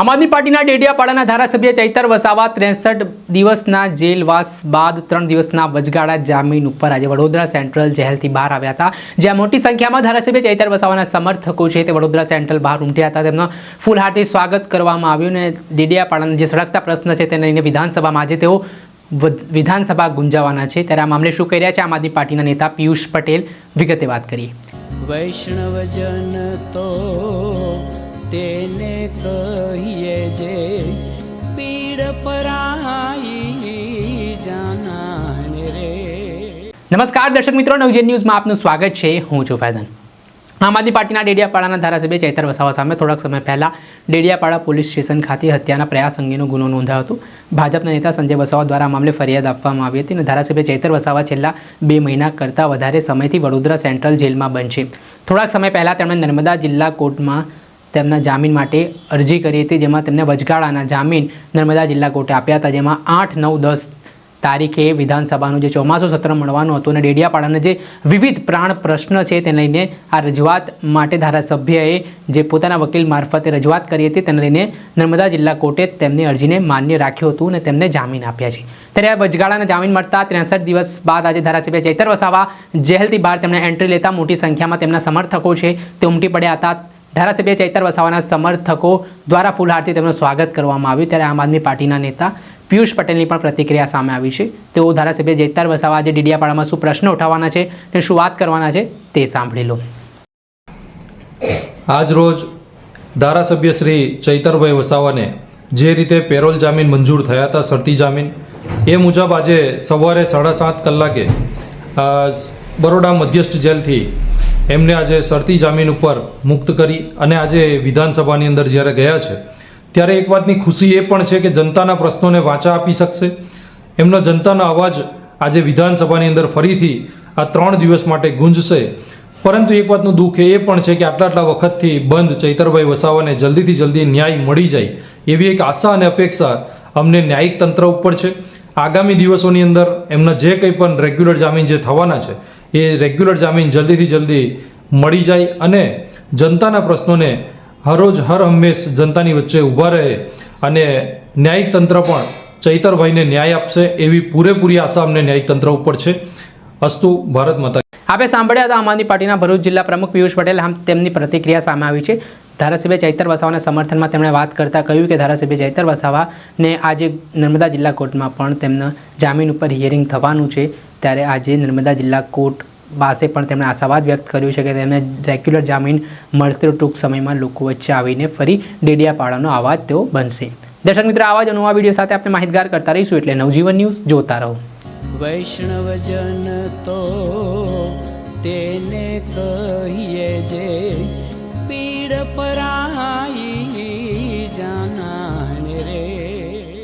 આમ આદમી પાર્ટીના ડેડિયાપાડાના ધારાસભ્ય ચૈતર વસાવા ત્રેસઠ દિવસના જેલવાસ બાદ ત્રણ દિવસના વચગાળા જામીન ઉપર આજે વડોદરા સેન્ટ્રલ જેલથી બહાર આવ્યા હતા. જ્યાં મોટી સંખ્યામાં ધારાસભ્ય ચૈતર વસાવાના સમર્થકો છે તે વડોદરા સેન્ટ્રલ બહાર ઉમટ્યા હતા. તેમનો ફૂલહારથી સ્વાગત કરવામાં આવ્યું અને ડેડિયાપાડાના જે સળગતા પ્રશ્ન છે તેને લઈને વિધાનસભામાં આજે તેઓ વિધાનસભા ગુંજાવાના છે. ત્યારે આ મામલે શું કહી રહ્યા છે? આમ આદમી પાર્ટીના નેતા પિયુષ પટેલ વિગતે વાત કરીએ. વૈષ્ણવજન તો તેને કહીએ જે પીડ પરાઈ જાનાને રે. નમસ્કાર, દર્શક મિત્રો નવજેન ન્યૂઝમાં આપનું સ્વાગત છે. હું છું ફૈદન આમ આદમી પાર્ટીના ડેડિયાપાડાના ધારાસભ્ય ચૈતર વસાવા સામે થોડાક સમય પહેલાં ડેડિયાપાડા પોલીસ સ્ટેશન ખાતે હત્યાના પ્રયાસ અંગેનો ગુનો નોંધાયો હતો. ભાજપના નેતા સંજય વસાવા દ્વારા મામલે ફરિયાદ આપવામાં આવી હતી અને ધારાસભ્ય ચૈતર વસાવા છેલ્લા બે મહિના કરતાં વધારે સમયથી વડોદરા સેન્ટ્રલ જેલમાં છે. થોડાક સમય પહેલાં તેમણે નર્મદા જિલ્લા કોર્ટમાં તેમના જામીન માટે અરજી કરી હતી, જેમાં તેમને વચગાળાના જામીન નર્મદા જિલ્લા કોર્ટે આપ્યા હતા, જેમાં આઠ, નવ, દસ તારીખે વિધાનસભાનું જે ચોમાસું સત્ર મળવાનું હતું અને ડેડિયાપાડાના જે વિવિધ પ્રાણ પ્રશ્ન છે તેને લઈને આ રજૂઆત માટે ધારાસભ્યએ જે પોતાના વકીલ મારફતે રજૂઆત કરી હતી તેને લઈને નર્મદા જિલ્લા કોર્ટે તેમની અરજીને માન્ય રાખ્યું હતું અને તેમને જામીન આપ્યા છે. ત્યારે આ વચગાળાના જામીન મળતા ત્રેસઠ દિવસ બાદ આજે ધારાસભ્ય ચૈતર વસાવા જેલથી બહાર તેમણે એન્ટ્રી લેતા મોટી સંખ્યામાં તેમના સમર્થકો છે તે ઉમટી પડ્યા હતા. ધારાસભ્ય ચૈતર વસાવાના સમર્થકો દ્વારા ફૂલહારથી તેમનું સ્વાગત કરવામાં આવ્યું ત્યારે આમ આદમી પાર્ટીના નેતા પિયુષ પટેલની પણ પ્રતિક્રિયા સામે આવી છે. તેઓ ધારાસભ્ય ચૈતર વસાવા આજે ડીડિયાપાડામાં શું પ્રશ્ન ઉઠાવવાના છે, તે શું વાત કરવાના છે તે સાંભળી લો. આજરોજ ધારાસભ્ય શ્રી ચૈતરભાઈ વસાવાને જે રીતે પેરોલ જામીન મંજૂર થયા હતા શરતી જામીન, એ મુજબ આજે સવારે સાડા સાત કલાકે બરોડા મધ્યસ્થ જેલથી એમને આજે શરતી જામીન ઉપર મુક્ત કરી અને આજે વિધાનસભાની અંદર જ્યારે ગયા છે, ત્યારે એક વાતની ખુશી એ પણ છે કે જનતાના પ્રશ્નોને વાંચા આપી શકશે. એમનો જનતાનો અવાજ આજે વિધાનસભાની અંદર ફરીથી આ ત્રણ દિવસ માટે ગુંજશે. પરંતુ એક વાતનું દુઃખ એ પણ છે કે આટલા આટલા વખતથી બંધ ચૈતરભાઈ વસાવાને જલ્દીથી જલ્દી ન્યાય મળી જાય, એવી એક આશા અને અપેક્ષા અમને ન્યાયિક તંત્ર ઉપર છે. આગામી દિવસોની અંદર એમના જે કંઈ પણ રેગ્યુલર જામીન જે થવાના છે એ રેગ્યુલર જામીન જલ્દીથી જલ્દી મળી જાય અને જનતાના પ્રશ્નોને હરરોજ હર હંમેશ જનતાની વચ્ચે ઊભા રહે અને ન્યાયિક તંત્ર પણ ચૈતરભાઈને ન્યાય આપશે એવી પૂરેપૂરી આશા અમને ન્યાયિક તંત્ર ઉપર છે. અસ્તુ ભારત માતા આપણે સાંભળ્યા હતા આમ આદમી પાર્ટીના ભરૂચ જિલ્લા પ્રમુખ પિયુષ પટેલ આમ તેમની પ્રતિક્રિયા સામે આવી છે. ધારાસભ્ય ચૈતર વસાવાના સમર્થનમાં તેમણે વાત કરતાં કહ્યું કે ધારાસભ્ય ચૈતર વસાવાને આજે નર્મદા જિલ્લા કોર્ટમાં પણ તેમના જામીન ઉપર હિયરિંગ થવાનું છે. ત્યારે આજે નર્મદા જિલ્લા કોર્ટ પાસે પણ તેમણે આશાવાદ વ્યક્ત કર્યું છે કે તેમને રેગ્યુલર જામીન મળશે ટૂંક સમયમાં લોકો વચ્ચે આવીને ફરી ડેડિયાપાડાનો અવાજ તેઓ બનશે. દર્શક મિત્રો, આવા જ નવા વીડિયો સાથે આપણે માહિતગાર કરતા રહીશું એટલે નવજીવન ન્યૂઝ જોતા રહો. વૈષ્ણવજન તો તેને કહીએ જે પીડ પરાઈ